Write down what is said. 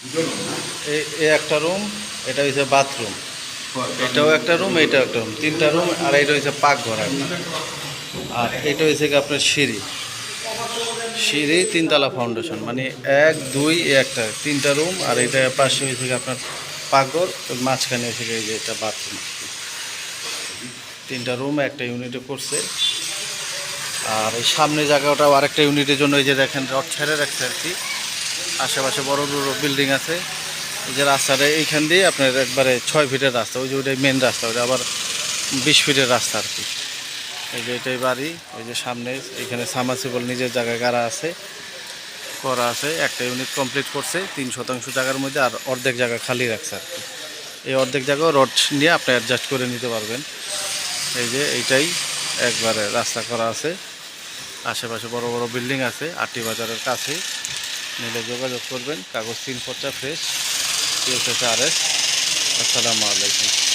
এই একটা রুম এটা হচ্ছে বাথরুম এটাও একটা রুম এটাও একটা রুম তিনটা রুম আর এটা হচ্ছে পাকঘর আর এটা হচ্ছে কি আপনার সিঁড়ি। সিঁড়ি তিনতলা ফাউন্ডেশন মানে এক দুই একটা। তিনটা রুম আর এটা পাশে হয়েছে কি আপনার পাকঘর মাঝখানে হয়েছে এই যে এটা বাথরুম তিনটা রুম একটা ইউনিটে করছে। আর এই সামনে জায়গাটাও আরেকটা ইউনিটের জন্য এই যে দেখেন রড ছেড়ে রাখছে আর কি। আশেপাশে বড় বড় বিল্ডিং আছে। এই যে রাস্তাটা, এইখান দিয়ে আপনার একবারে ছয় ফিটের রাস্তা, ওই যে ওইটাই মেন রাস্তা, ওইটা আবার বিশ ফিটের রাস্তা আর কি। এই যে এটাই বাড়ি ওই যে সামনে, এখানে সামাসিবল নিজের জায়গায় গাড়া আছে, করা আছে, একটা ইউনিট কমপ্লিট করছে, তিন শতাংশ জায়গার মধ্যে আর অর্ধেক জায়গা খালি রাখছে আর কি। এই অর্ধেক জায়গাও রড নিয়ে আপনি অ্যাডজাস্ট করে নিতে পারবেন। এই যে এইটাই একবারে রাস্তা করা আছে। আশেপাশে বড় বড় বিল্ডিং আছে, আটটি বাজারের কাছে। নিলে যোগাযোগ করবেন কাগজ তিন পর্চা ফ্রেশ টিএসএস আর এস আসসালামু আলাইকুম।